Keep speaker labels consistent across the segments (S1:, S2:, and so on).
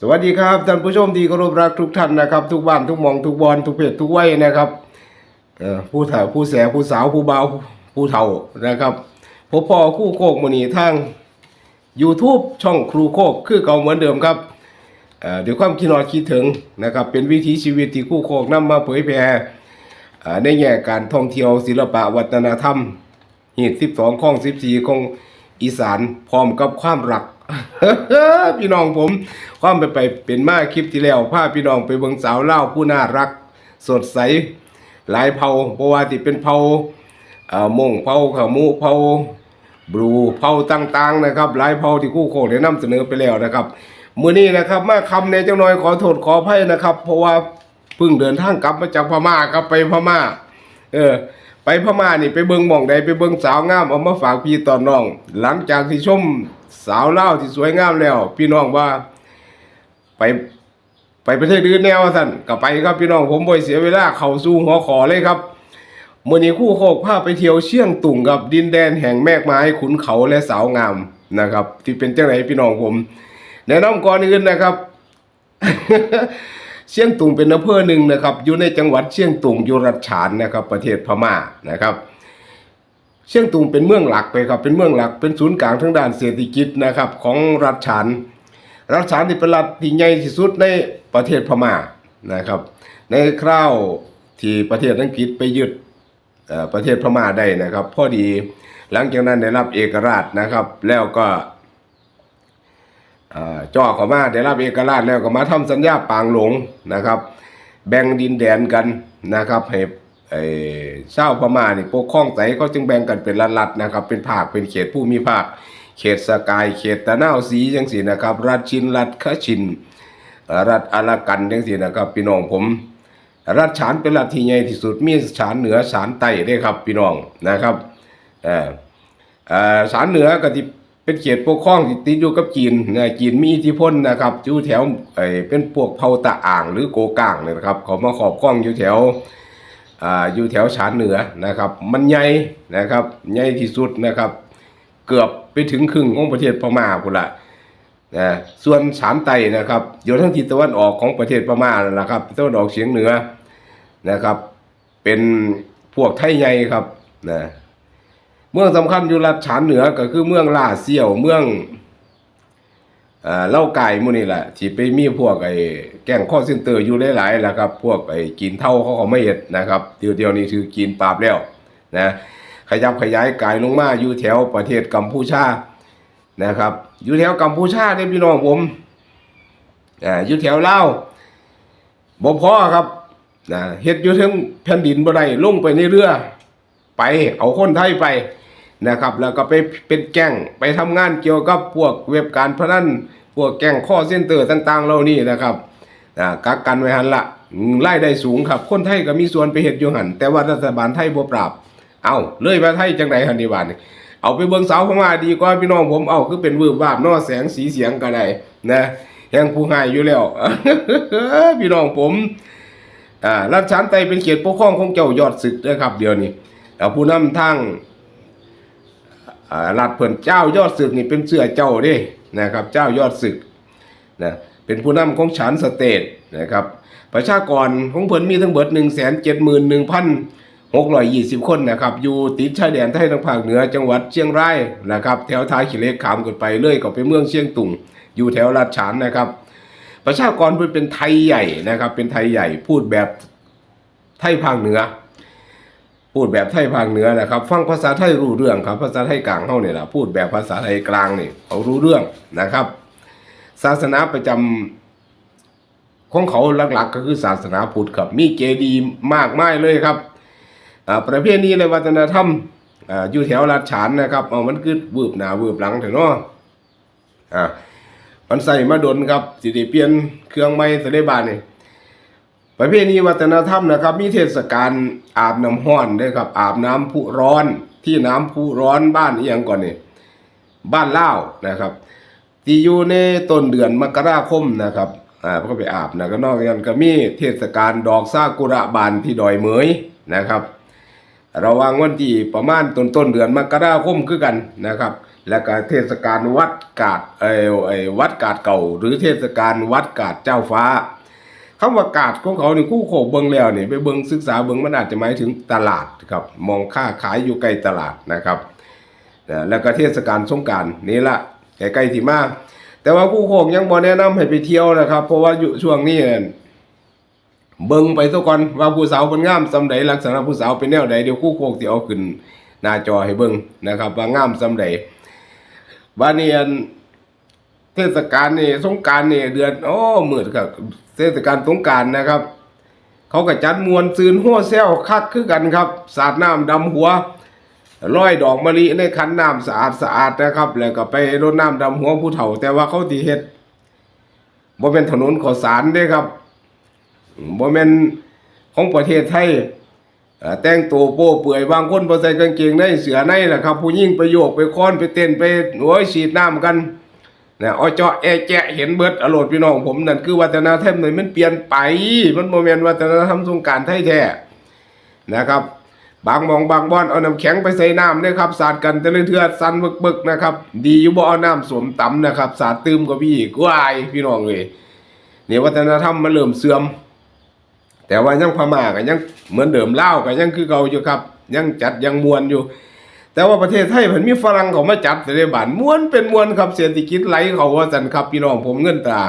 S1: สวัสดีครับท่านผู้ชมที่เคารพรักทุกท่านนะครับ ทุกบ้านทุกหมองทุกบอลทุกเพศทุกวัยนะครับเอ่อผู้เฒ่าผู้แสผู้สาวผู้เบาผู้เฒ่านะครับพบพ่อคู่โคกมณีทาง YouTube ช่องครูโคกคือเก่าเหมือนเดิมครับเอ่อด้วยความคิดนอดคิดถึงนะครับ เป็นวิถีชีวิตที่คู่โคกนำมาเผยแพร่เอ่อในแง่การท่องเที่ยวศิลปะวัฒนธรรมหีด12ข้อง14ของอีสานพร้อมกับความรัก พี่น้องผมความไปไปเป็นมาคลิปที่แล้วพาพี่น้องไปเบิงสาวเล่าผู้น่ารัก สดใส หลายเผาเพราะว่าที่เป็นเผาเอ่อมงเผาขามูเผาบลูเผาต่างๆนะครับหลายเผาที่คู่โคกได้นำเสนอไปแล้วนะครับมื้อนี้นะครับ มาคำในจังน้อยขอโทษขออภัยนะครับ เพราะว่าเพิ่งเดินทางกลับมาจากพม่าครับไปพม่า เออ ไปพม่านี่ไปเบิ่งหม่องใดไปเบิ่งสาวงามเอามาฝากพี่ตอนน้อง หลังจากที่ชมสาวเล่าวที่สวยงามแล้ว พี่น้องว่า ไปไปประเทศอื่นแนวสั่นก็ไปครับพี่น้องผมบ่อยเสียเวลาเข้าสู่หัวขอเลยครับมื้อนี้คู่โคกพาไปเที่ยวเชียงตุงกับดินแดนแห่งแมกไม้ขุนเขาและสาวงามนะครับ ที่เป็นเจังไหนพี่น้องผม แนะนำก่อนอื่นนะครับ เชียงตุงเป็นอำเภอหนึ่งนะครับอยู่ในจังหวัดเชียงตุงอยู่รัฐฉานนะครับประเทศพม่านะครับ เชียงตุงเป็นเมืองหลักไปครับเป็นเมืองหลักเป็นศูนย์กลางทางด้านเศรษฐกิจนะครับของรัฐฉานรัฐฉานที่เป็นรัฐที่ใหญ่ที่สุดในประเทศพม่านะครับ ในคราวที่ประเทศอังกฤษไปยึดประเทศพม่าได้นะครับ พอดีหลังจากนั้นได้รับเอกราชนะครับ แล้วก็ จ่อเข้ามาได้รับเอกราชแล้วก็มาทำสัญญาปางหลงนะครับ แบ่งดินแดนกันนะครับให้ไอ้ชาวพม่านี่ปกครองไสเขาจึงแบ่งกันเป็นรัฐๆนะครับ เป็นภาคเป็นเขตผู้มีภาค เขตสกาย เขตตะนาวสีจังซี่นะครับ รัฐชินรัฐคชิน รัฐอารากันจังซี่นะครับพี่น้องผม รัฐฉานเป็นรัฐที่ใหญ่ที่สุดมีฉานเหนือฉานใต้เด้ครับพี่น้องนะครับเออเอ่อสารเหนือก็ที่ เป็นเขตปกครองที่ติดอยู่กับจีนนะจีนมีอิทธิพลนะครับอยู่แถวไอ้เป็นพวกเผ่าตะอ่างหรือโกก่างเนี่ยนะครับเขามาขอบครองอยู่แถวอ่าอยู่แถวฉานเหนือนะครับ มันใหญ่นะครับใหญ่ที่สุดนะครับ เกือบไปถึงครึ่งของประเทศพม่าพุ่นละนะส่วนฉานไตนะครับอยู่ทางทิศตะวันออกของประเทศพม่านะครับตะวันออกเฉียงเหนือนะครับ เป็นพวกไทยใหญ่ครับนะ เมืองสำคัญอยู่รัฐฉานเหนือก็คือเมืองล่าเซี่ยวเมืองอ่าเล่าไก่มู่นี่แหละที่ไปมีพวกไอ้แก๊งข้อเซ็นเตอร์อยู่หลายๆแหละครับพวกไอ้กินเท่าเขาก็ไม่เห็ดนะครับเดียวเดียวนี้คือกินปราบแล้วนะขยับขยายกายลงมาอยู่แถวประเทศกัมพูชานะครับ อยู่แถวกัมพูชาเนี่ยพี่น้องผมอ่าอยู่แถวลาวบ่พอครับนะเฮ็ดอยู่ทั้งแผ่นดินบ่ได้ลงไปในเรือ ไปเอาคนไทยไป นะครับ แล้วก็ไปเป็นแก๊งไปทำงานเกี่ยวกับพวกเว็บการพนันพวกแก๊งข้อเส้นเตอร์ต่าง ๆ เหล่านี้นะครับอ่ากักกันไว้หันละอืมรายได้สูงครับ คนไทยก็มีส่วนไปเฮ็ดอยู่หันแต่ว่ารัฐบาลไทยบ่ปราบ เอาเลยมาไทยจังไดหันดีบานเอาไปเบิ่งสาวพม่าดีกว่าพี่น้องผมเอาคือเป็นวืบวาบนอแสงสีเสียงก็ได้นะแห่งผู้ให้อยู่แล้วพี่น้องผมอ่ารัฐชานไตเป็นเขตปกครองของเจ้ายอดศึกนะครับเดี๋ยวนี้ผู้นำทาง รัฐเพิ่นเจ้ายอดศึกนี่เป็นเสื้อเจ้าเด้นะครับ เจ้ายอดศึกนะเป็นผู้นำของฉานสเตทนะครับ ประชากรของเพิ่นมีทั้งเบิด 171,620 คนนะครับ อยู่ติดชายแดนไทยทางภาคเหนือจังหวัดเชียงรายนะครับ แถวท้ายขี้เล็กขามขึ้นไปเลยก็ไปเมืองเชียงตุงอยู่แถวลาดฉานนะครับ ประชากรเพิ่นเป็นไทยใหญ่นะครับ เป็นไทยใหญ่พูดแบบไทยภาคเหนือ พูดแบบไทยภาคเหนือนะครับ ฟังภาษาไทยรู้เรื่องครับ ภาษาไทยกลางเฮาเนี่ยล่ะพูดแบบภาษาไทยกลางนี่เขารู้เรื่องนะครับ ศาสนาประจำของเขาหลักๆ ก็คือศาสนาพุทธครับ มีเจดีย์มากมายเลยครับประเพณีและวัฒนธรรมออยู่แถวลาดฉานนะครับเอามันคือวืบหนาวืบหลังเถอะเนาะอ่ามันใส่มาดนครับสิได้เปลี่ยนเครื่องไม้สได้บานนี่ ประเพณีวัฒนธรรมนะครับ มีเทศกาลอาบน้ำร้อนด้วยครับ อาบน้ำพุร้อนที่น้ำพุร้อนบ้านเอียงก่อนนี่บ้านเล่านะครับที่อยู่ในต้นเดือนมกราคมนะครับอ่าก็ไปอาบนะก็นอกจากนั้นก็มีเทศกาลดอกซากุระบานที่ดอยเหมยนะครับ ระว่างวันที่ประมาณต้นต้นเดือนมกราคมคือกันนะครับ แล้วก็เทศกาลวัดกาดเอ่อวัดกาดเก่า หรือเทศกาลวัดกาดเจ้าฟ้า คำว่ากาดของเขาเนี่ยคู่โคกเบิงแล้วนี่ไปเบิงศึกษาเบิงมันอาจจะหมายถึงตลาดครับมองค่าขายอยู่ใกล้ตลาดนะครับแล้วก็เทศกาลสงการนี่ละใกล้ๆที่มาแต่ว่าคู่โคกยังบ่แนะนำให้ไปเที่ยวนะครับ เพราะว่าอยู่ช่วงนี้เบิงไปซะก่อนว่าผู้สาวเพิ่นงามซำใดลักษณะผู้สาวเป็นแนวใดเดี๋ยวคู่โคกสิเอาขึ้นหน้าจอให้เบิ่งนะครับ ว่างามซำใดบาดนี้อัน เทศกาลนี่สงกานต์นี่เดือนโอ้มืดครับเทศกาลสงกานต์นะครับ เขาก็จัดมวนซืนหัวแซวคักคือกันครับสาดน้ำดำหัวร้อยดอกมะลิในคันน้ำสะอาดสะอาดนะครับ แล้วก็ไปรดน้ำดำหัวผู้เฒ่า แต่ว่าเขาที่เฮ็ดบ่เป็นถนนข้าวสารด้วยครับบ่แม่นของประเทศไทยแต่งตัวโป้เปื่อยบางคนบ่ใส่กางเกงในเสือในแหละครับ ผู้หญิงไปโยกไปค้อนไปเต้นไปโอ้ยฉีดน้ำกัน นะอ้อเจาะแอแจะเห็นเบิดอรรถพี่น้องผมนั่นคือวัฒนธรรมนี่มันเปลี่ยนไป มันบ่แม่นวัฒนธรรมสงการไทยแท้นะครับ บางมองบางบ่อนเอาน้ำแข็งไปใส่น้ำเด้อครับสาดกันแต่ละเทือสันบึกๆนะครับ ดีอยู่บ่เอาน้ำสวมตำนะครับสาดตืมกว่าพี่กวายพี่น้องเอ้ยนี่ยวัฒนธรรมมันเริ่มเสื่อม แต่ว่ายังพม่าก็ยังเหมือนเดิมเล่าวก็ยังคือเก่าอยู่ครับ ยังจัดยังมวนอยู่ แต่ว่าประเทศไทยมันมีฝรั่งเขามาจัดแต่ในบ้านมวนเป็นมวนครับเศรษฐกิจไหลเขาว่าสันครับพี่น้องผมเงินตา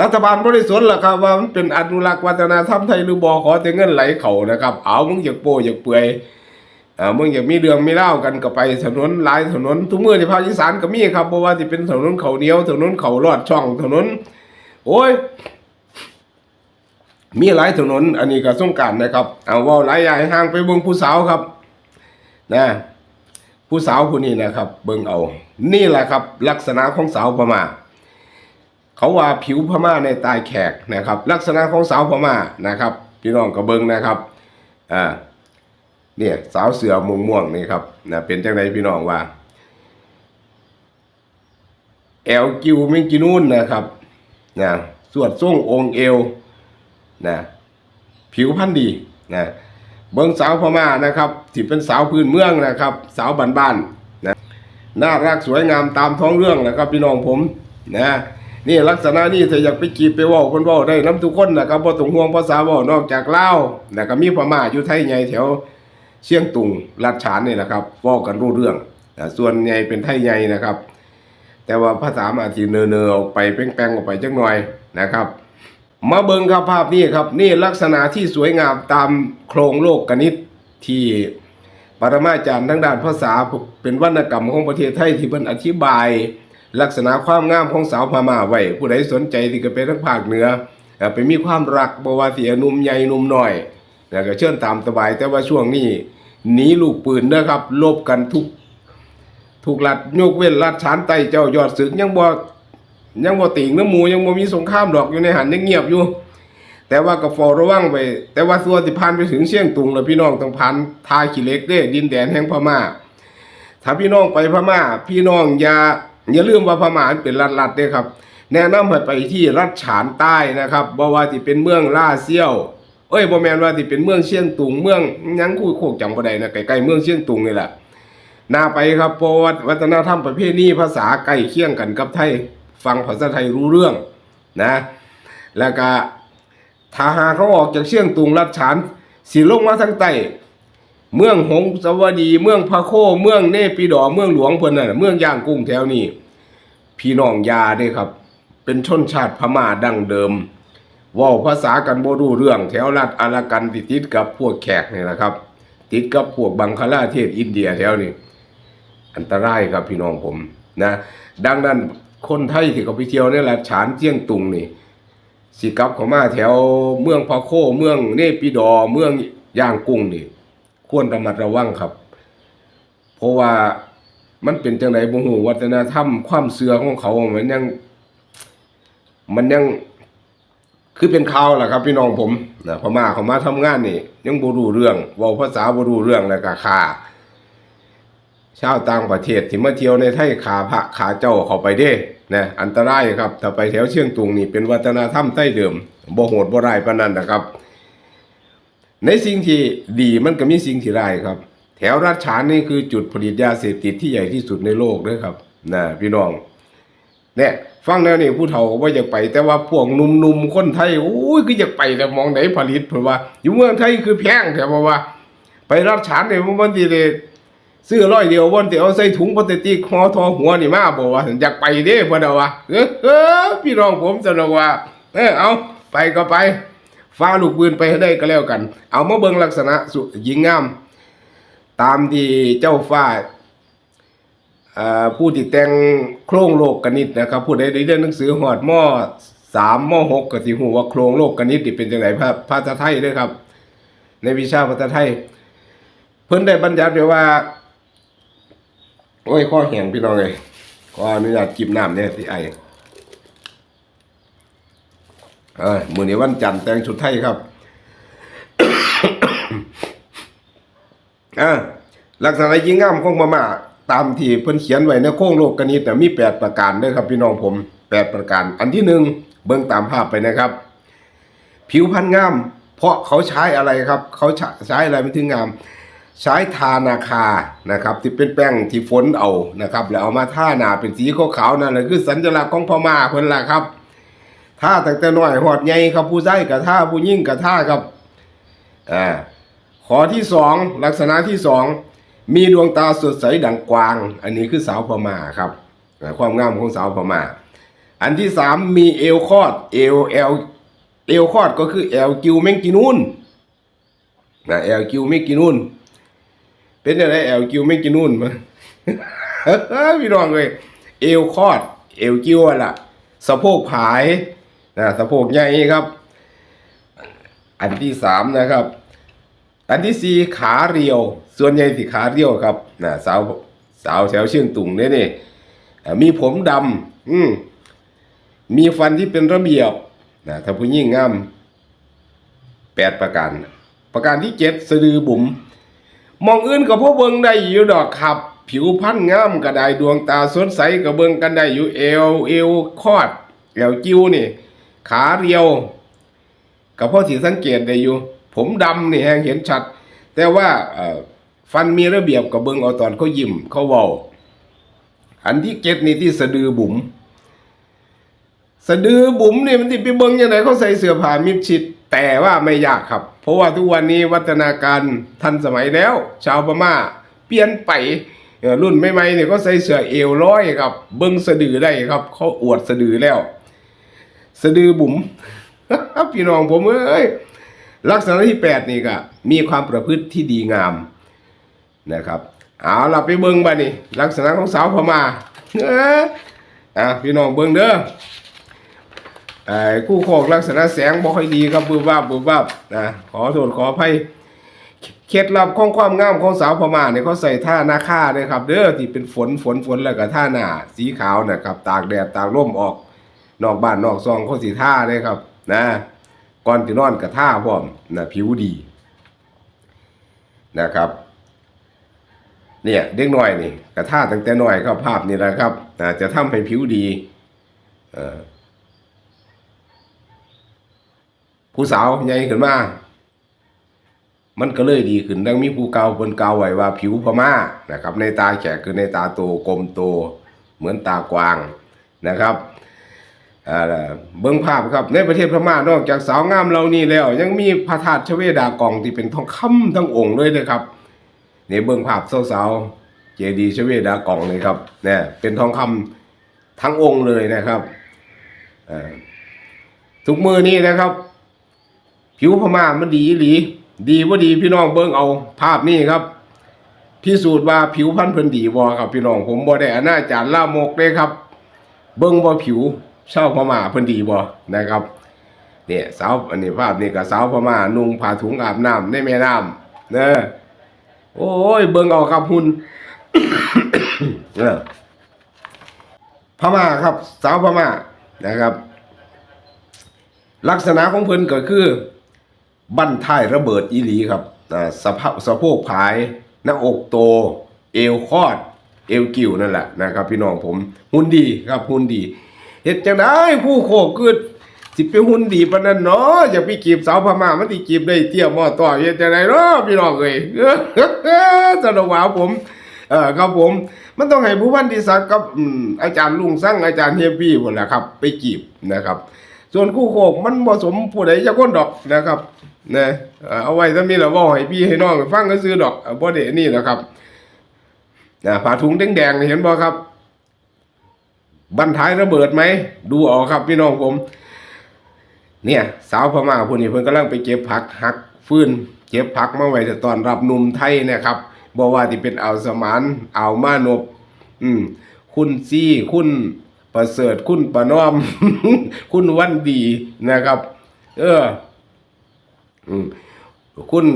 S1: รัฐบาลบริสุทธิ์ล่ะครับว่ามันเป็นอนุรักษ์วัฒนธรรมไทยหรือบ่ขอแต่เงินไหลเขานะครับ เอามึงอยากโปอยากเปื่อยอ่ามึงอยากมีเรื่องมีเล่ากันก็ไปถนนหลายถนนทุกเมื่อในภาคอีสานก็มีครับเพราะว่าที่เป็นถนนเขาเหนียวถนนเขาลอดช่องถนน โอ้ยมีหลายถนนอันนี้ก็ส่งการนะครับ เอาว่าหลายอย่างห่างไปเบิ่งผู้สาวครับ นะ ผู้สาวผู้นี้นะครับ เบิ่งเอา นี่แหละครับ ลักษณะของสาวพม่าเขาว่าผิวพม่าในตายแขกนะครับ ลักษณะของสาวพม่านะครับพี่น้องก็เบิ่งนะครับอ่าเนี่ยสาวเสือม่วงม่วงนี่ครับนะเป็นจังไดพี่น้องว่าแอลกิวเมงกินูนนะครับนะสวดทรงองค์เอวนะผิวพรรณดีนะ เบิ้งสาวพม่านะครับที่เป็นสาวพื้นเมืองนะครับ สาวบ้านๆนะน่ารักสวยงามตามท้องเรื่องนะครับ พี่น้องผมนะนี่ลักษณะนี้ถ้าอยากไปกีบไปว่าคนว่าได้น้ำทุกคนนะครับบ่ต้องห่วงภาษาเว่านอกจากเลานะก็มีพม่าอยู่ไทยใหญ่แถวเชียงตุงลาดฉานนี่แหละครับว้ากันรู้เรื่องส่วนใหญ่เป็นไทยใหญ่นะครับ แต่ว่าภาษามาทีเนอๆอออกไปแป้งๆออกไปจักหน่อยนะครับ มาเบิงครับภาพนี้ครับ นี่ลักษณะที่สวยงามตามโครงโลกกนิตที่ปรมาจารย์ทั้งด้านภาษาเป็นวรรณกรรมของประเทศไทยที่เพิ่นอธิบาย ลักษณะความงามของสาวพม่าไว้ผู้ใดสนใจที่จะไปทั้งภาคเหนือไปมีความรักบว่าสิหนุ่มใหญ่หนุ่มน้อยแล้วก็เชิญตามสบาย แต่ว่าช่วงนี้หนีลูกปืนเด้อครับลบกันทุก ถูกรัดยกเว้นรัดชานไตเจ้ายอดศึกยังบ่ ยังบ่ติงน้ำหมูยังบ่มีสงครามดอกอยู่ในหันยังเงียบอยู่ แต่ว่าก็เฝ้าระวังไป แต่ว่าส่วนที่ผ่านไปถึงเชียงตุงแล้วพี่น้องต้องผ่านทาขี้เล็กเด้ดินแดนแห่งพม่า ถ้าพี่น้องไปพม่า พี่น้องอย่าอย่าลืมว่าพม่าเป็นรัฐๆเด้ครับ แนะนำให้ไปที่รัฐฉานใต้นะครับบ่ว่าที่เป็นเมืองล่าเซี่ยวเอ้ยบ่แมนว่าที่เป็นเมืองเชียงตุงเมืองยังคุยโคกจำบ่ได้นะใกล้ๆเมืองเชียงตุงนี่แหละน่าไปครับเพราะวัฒนธรรมประเพณีภาษาใกล้เคียงกันกับไทย ฟังภาษาไทยรู้เรื่องนะ แล้วก็ถ้าหาเขาออกจากเชียงตุงรัดฉานสีลงมาทางใต้เมืองหงสาวดี เมืองพะโค เมืองเนปิดอเมืองหลวงเพิ่นน่ะเมืองย่างกุ้งแถวนี้พี่น้องยาเด้ครับ เป็นชนชาติพม่าดั้งเดิมว้าภาษากันบ่รู้เรื่องแถวรัฐอารากันที่ติดกับพวกแขกนี่แหละครับ ติดกับพวกบังคลาเทศอินเดียแถวนี้ อันตรายครับพี่น้องผมนะ ดังนั้น คนไทยที่เขาไปเที่ยวนี่แหละฉานเจียงตุงนี่สิกลับเขามาแถวเมืองพะโค เมืองเนปิดอ เมืองย่างกุ้งนี่ ควรระมัดระวังครับ เพราะว่ามันเป็นจังไดบ่ฮู้วัฒนธรรมความเชื่อของเขา มันยัง มันยังคือเป็นข่าวแหละครับ พี่น้องผมนะพม่าเขามาทำงานนี่ ยังบ่รู้เรื่องเว้าภาษาบ่รู้เรื่องแล้วก็ฆ่าชาวต่างประเทศที่มาเที่ยวในไทยขาพระขาเจ้าเขาไปเด้ นะอันตรายครับถ้าไปแถวเชียงตุงนี่เป็นวัฒนธรรมใต้เดิมบ่โหดบ่ร้ายปานนั้นนะครับ ในสิ่งที่ดีมันก็มีสิ่งที่ร้ายครับ แถวราชฉานนี่คือจุดผลิตยาเสพติดที่ใหญ่ที่สุดในโลกด้วยครับนะพี่น้องเนี่ยฟังแล้วนี่ผู้เฒ่าก็ว่าอยากไป แต่ว่าพวกหนุ่มๆคนไทยโอ้ยคืออยากไปแต่มองไหนผลิตเพิ่นว่า อยู่เมืองไทยคือแพงแต่ว่า ไปรัฐฉานเนี่ยมันสิได้ ซื้อร้อยเดียววันที่เอาใส่ถุงพลาสติกห่อทอหัวนี่มาบอกว่าอยากไปเด้พิ่นเอาว่าเออเออพี่น้องผมสนุกว่าเออเอาไปก็ไปฟ้าลูกปืนไปให้ได้ก็แล้วกัน เอามาเบิ่งลักษณะสุหญิงงาม ตามที่เจ้าฟ้าผู้ที่แต่งโครงโลกกนิตนะครับผู้ใดได้เรียนหนังสือหอดมสามมหกก็สิหูว่าโครงโลกกนิตเป็นจังไดภาภาษาไทยด้วยครับ ในวิชาภาษาไทย เพิ่นได้บัญญัติไว้ว่า โอ้ยข้อแห้งพี่น้องเลยขออนุญาตจิบน้ำเนี่ยที่ไอเออมือนี้วันจันทร์แต่งชุดไทยครับอ่าลักษณะยิ่งงามของมาม่าตามที่เพิ่นเขียนไว้ในโครงโลกกนิตน่ะมี8ปดประการด้อครับพี่น้องผม8ปดประการ อันที่หนึ่งเบิ่งตามภาพไปนะครับ ผิวพรรณงาม เพราะเขาใช้อะไรครับ เขาใช้ใช้อะไรมันถึงงาม ใช้ทานาคานะครับ ที่เป็นแป้งที่ฝนเอานะครับ แล้วเอามาท่าหนาเป็นสีขาวๆนั่นแหละคือสัญลักษณ์ของพม่าเพิ่นล่ะครับท่าตั้งแต่น้อยหอดใหญ่ครับผู้ชายกับท่าผู้หญิงกับท่าครับอ่าขอที่สองลักษณะที่สองมีดวงตาสดใสดังกวาง อันนี้คือสาวพม่าครับ ความงามของสาวพม่า อันที่สามมีเอวคอดเอวเอลเอวคอดก็คือเอลกิวเมงกินูนนะเอลกิวเมงกินูน เป็นอะไรเอลกิวเมงกินนู่นมาพี่น้องเลยเอวคอด เอวกิ้วอะล่ะ สะโพกผายนะสะโพกใหญ่ครับ อันที่สามนะครับ อันที่สี่ขาเรียว ส่วนใหญ่สิขาเรียวครับนะสาวสาวแถวเชียงตุงเนี่ยนี่มีผมดำอืมมีฟันที่เป็นระเบียบนะถ้าผู้หญิงงามแปดประการ ประการที่เจ็ดสะดือบุ๋ม มองอื่นกับพวกเบิงได้อยู่ดอกครับ ผิวพรรณงามก็ได้ดวงตาสดใสก็เบิงกันได้อยู่เอวเอวคอดเอวจิ้วนี่ ขาเรียวกับพ่อสีสังเกตได้อยู่ ผมดำนี่แหงเห็นชัด แต่ว่าฟันมีระเบียบกับเบิงเอาตอนเขายิ้มเขาเว้าอันที่เจ็ดนี่ที่สะดือบุ๋มสะดือบุ๋มนี่มันติดไปเบิงยังไงเขาใส่เสื้อผ้ามิดชิด แต่ว่าไม่ยากครับ เพราะว่าทุกวันนี้วัฒนาการทันสมัยแล้ว ชาวพม่าเปลี่ยนไปรุ่นใหม่ๆเนี่ยก็ใส่เสื้อเอวร้อยครับ เบิงสะดือได้ครับ เขาอวดสะดือแล้ว สะดือบุ๋มพี่น้องผมเอ้ยลักษณะที่แปดนี่ก็มีความประพฤติที่ดีงามนะครับเอาล่ะไปเบิ้งบ้านี่ลักษณะของสาวพม่าเอ้ออะพี่น้องเบิ้งเด้อ ไอ้กู้โคกลักษณะแสงบ่ค่อยดีครับบืบวับบืบวับนะขอโทษขออภัยเคล็ดลับของความงามของสาวพม่าเนี่ยเขาใส่ท่าหน้าค่าเลยครับ เด้อที่เป็นฝนฝนฝนแล้วก็ท่าหน้าสีขาวนะครับ ตากแดดตากร่มออก นอกบ้านนอกซองเขาสีท่าเลยครับ นะก่อนจะนอนกับท่าพร้อมนะผิวดีนะครับ เนี่ยเด็กน้อยนี่กระท่าตั้งแต่น้อยครับภาพนี่แหละครับนะจะทำให้ผิวดี เอ่อ ผู้สาวใหญ่ขึ้นมา มันก็เลยดีขึ้นดังมีผู้เกาบนเกาไว้ว่าผิวพม่านะครับ ในตาแขกคือในตาโตกลมโต เหมือนตากวางนะครับเบิ้องภาพครับในประเทศพม่านอกจากสาวงามเหล่านี้แล้ว ยังมีพระธาตุชเวดากองที่เป็นทองคำทั้งองค์เลยนะครับในเบิ้องภาพสาวๆเจดีย์ชเวดากองเลยครับเนี่ยเป็นทองคำทั้งองค์เลยนะครับทุกมือนี้นะครับ ผิวพม่ามันดีอีหลีดีว่าดีพี่น้องเบิ้งเอาภาพนี้ครับ พิสูจน์ว่าผิวพรรณเพิ่นดีบ่ครับพี่น้องผมบ่ได้อนาจารล่ามกเลยครับ เบิ่งบ่ผิวชาวพม่าเพิ่นดีบ่นะครับเนี่ยสาวอันนี้ภาพนี่ก็สาวพม่านุ่งผ้าถุงอาบน้ำในแม่น้ำเด้อโอ้ยเบิ่งเอาครับหุ่นเออพม่าครับ สาวพม่านะครับ ลักษณะของเพิ่นก็คือ บั้นท้ายระเบิดอีหลีครับอ่าสะพสะโพกผายหน้าอกโต เอวคอด เอวกิ่วนั่นแหละนะครับ พี่น้องผมหุ่นดีครับหุ่นดีเฮ็ดจังได๋ผู้โคกคือสิไปหุ่นดีปานนั้นเนาะอย่าไปกีบสาวพม่ามันสิกีบได้เตี้ยหม้อต่อเฮ็ดจังไดเนาะพี่น้องเอ้ยสนุกว่าผมเออครับผมมันต้องให้ผู้พันธิศักดิ์กับอาจารย์ลุงสั่งอาจารย์เฮียปี้พุ่นล่ะครับ ไปกีบนะครับ ส่วนคู่โคกมันบ่สมผู้ใดจะคนดอกนะครับ นะเอ่อเอาไว้ซะมีละเว้าให้พี่ให้น้องฟังก็ซื้อดอกเอ่อบ่ได้นี่แหละครับนะผ้าถุงแดงๆเห็นบ่ครับบันท้ายระเบิดไหมดูเอาครับพี่น้องผม เนี่ย สาวพม่าผู้นี้เพิ่นกำลังไปเก็บผักหักฟืนเก็บผักมาไว้จะตอนรับหนุ่มไทยนะครับบอกว่าที่เป็นอ่าวสมานอ่าวมานพอืม คุณซี่คุณประเสริฐคุณประนอม คุณวันดีนะครับ เออ อืมคุณ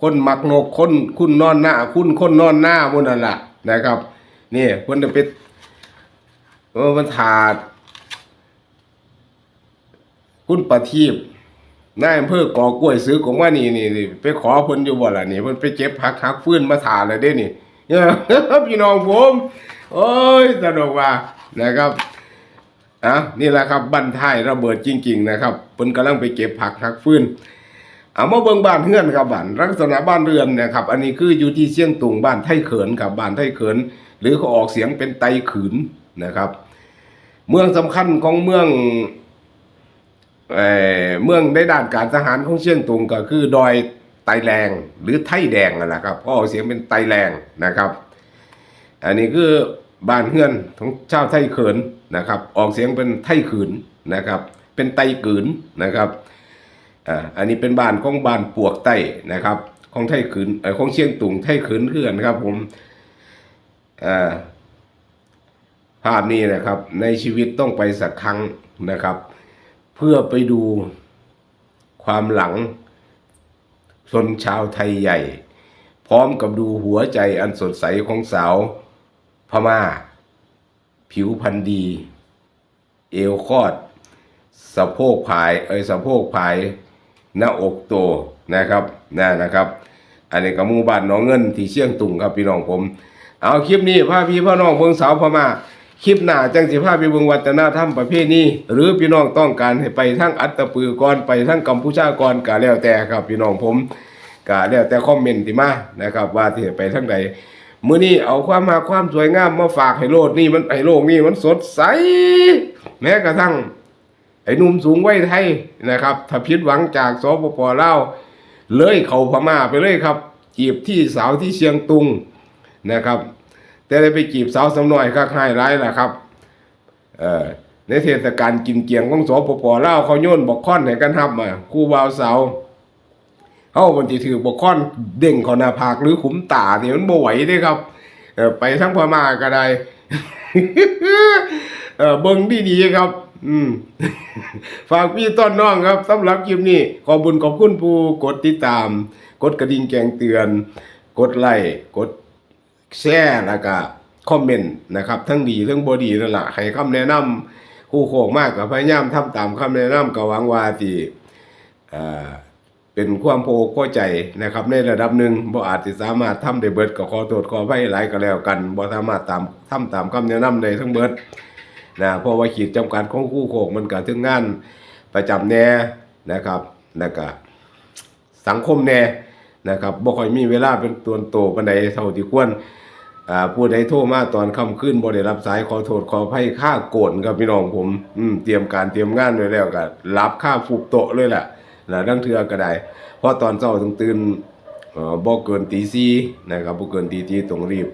S1: คนมักนกคนคุณนอนหน้า คุณคนนอนหน้ามุนั่นล่ะ นะครับ นี่เพิ่นจะไปเออมันถาด คุณประทีปนายอำเภอก่อกล้วยซื้อของว่านี่นี่นี่ไปขอเพิ่นอยู่บ่ล่ะนี่เพิ่นไปเก็บผักหักฟื้นมาถาเลยเด้นี่เออพี่น้องผมโอ้ยสนุกว่านะครับอะนี่แหละครับบันท้ายระเบิดจริง ๆ นะครับเพิ่นกำลังไปเก็บผักหักฟื้น เอามาเบิ่งบ้านเฮือนครับบ้านลักษณะบ้านเรือนนะครับอันนี้คืออยู่ที่เชียงตุงบ้านไทเขินครับบ้านไทเขิน หรือเขาออกเสียงเป็นไตขืนนะครับ เมืองสำคัญของเมืองเอ่อเมืองในด้านการทหารของเชียงตุงก็คือดอยไตแรงหรือไทแดงนั่นแหละครับก็ออกเสียงเป็นไตแรงนะครับ อันนี้คือบ้านเฮือนของชาวไทเขินนะครับ ออกเสียงเป็นไทขืนนะครับ เป็นไตกืนนะครับ อ่าอันนี้เป็นบ้านของบ้านปวกไต้นะครับ ของไทขืนเออของเชียงตุงไทขืนคือนครับ ผมอ่าภาพนี้นะครับ ในชีวิตต้องไปสักครั้งนะครับ เพื่อไปดูความหลังชนชาวไทยใหญ่ พร้อมกับดูหัวใจอันสดใสของสาวพม่า ผิวพรรณดี เอวคอด สะโพกผาย เอ้ยสะโพกผาย หน้าอกโตนะครับนั่นะครับ อันนี้ก็หมู่บ้านน้องเงินที่เชียงตุงครับพี่น้องผม เอาคลิปนี้พาพี่พ่อน้องเบิ่งสาวพม่าคลิปหน้าจังสิพาไปเบิ่งวัฒนธรรมประเพณีหรือพี่น้องต้องการให้ไปทั้งอัตตปือก่อนไปทั้งกัมพูชาก่อนก็แล้วแต่ครับพี่น้องผมก็แล้วแต่คอมเมนต์ที่มานะครับว่าที่ไปทั้งใดมื้อนี้เอาความมาความสวยงามมาฝากให้โลกนี่มันให้โลกนี่มันสดใส แม้กระทั่ง ไอ้นุ่มสูงวัยไทยนะครับถ้าผิดหวังจากสปปลาวเลยเขาพม่าไปเลยครับ จีบที่สาวที่เชียงตุงนะครับ แต่ได้ไปจีบสาวสำน้อยคักให้ร้ายล่ะครับในเทศกาลกินเกียงของสปปลาวเขาโยนบอกค่อนให้กันทับมาคู่บ่าวสาวเฮามันสิถือบอกค่อนเด้งเขอหน้าผากหรือขุมตานี่มันบ่ไหวด้ครับไปทั้งพม่าก็ได้เออเบิ่งดีๆครับ อืม ฝากพี่ต้นน้องครับสำหรับคลิปนี้ ขอบุญขอบคุณผู้กดติดตาม กดกระดิ่งแจ้งเตือน กดไลค์กดแชร์แล้วก็คอมเมนต์นะครับ ทั้งดีทั้งบ่ดีนั่นแหละให้คำแนะนำคู่โคกมากกับพยายามทำตามคำแนะนำก็หวังว่าที่เอ่อเป็นความโพเข้าใจนะครับ ในระดับหนึ่งบ่อาจจะสามารถทำได้เบิดก็ขอโทษขออภัยหลายก็แล้วกันบ่สามารถตามทำตามคำแนะนำได้ทั้งเบิด นะเพราะว่าขีดจำกัดของคู่โคกมันก็ถึงงานประจำแน่นะครับแล้วก็สังคมแน่นะครับบ่ค่อยมีเวลาเป็นตัวโตปานใดเท่าที่ควรอ่าผู้ใดโทรมาตอนค่ำคืนบ่ได้รับสายขอโทษขออภัยค่าโกนครับพี่น้องผมอืมเตรียมการเตรียมงานไว้แล้วก็รับค่าฟูบโตเลยล่ะแล้วดังเทื่อก็ได้เพราะตอนเช้าต้องตื่นอ่อบ่เกินตี4นะครับบ่เกินตี4ต้องรีบ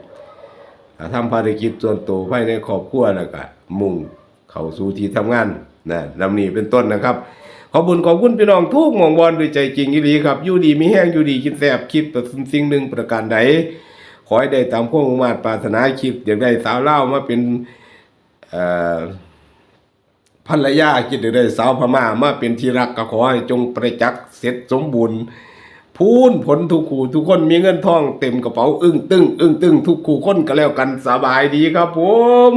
S1: ทำภารกิจส่วนตัวภายในครอบครัวแล้วก็มุ่งเข้าสู่ที่ทำงานนะลำนี้เป็นต้นนะครับ ขอบุญขอบคุณพี่น้องทุกมองบอลด้วยใจจริงอีหลีครับอยู่ดีมีแห้งอยู่ดีกินแซ่บคิดประสสิ่งหนึ่งประการใดขอให้ได้ตามพวกมุ่งมาตรปรารถนาคิดอยากได้สาวเล่ามาเป็นภรรยาคิดอยากได้สาวพม่ามาเป็นที่รักก็ขอให้จงประจักษ์เสร็จสมบูรณ์ พูนผลทุกขู่ทุกคนมีเงินทองเต็มกระเป๋าอึ้งตึ้งอึ้งตึ้งทุกขู่คนก็แล้วกันสบายดีครับผม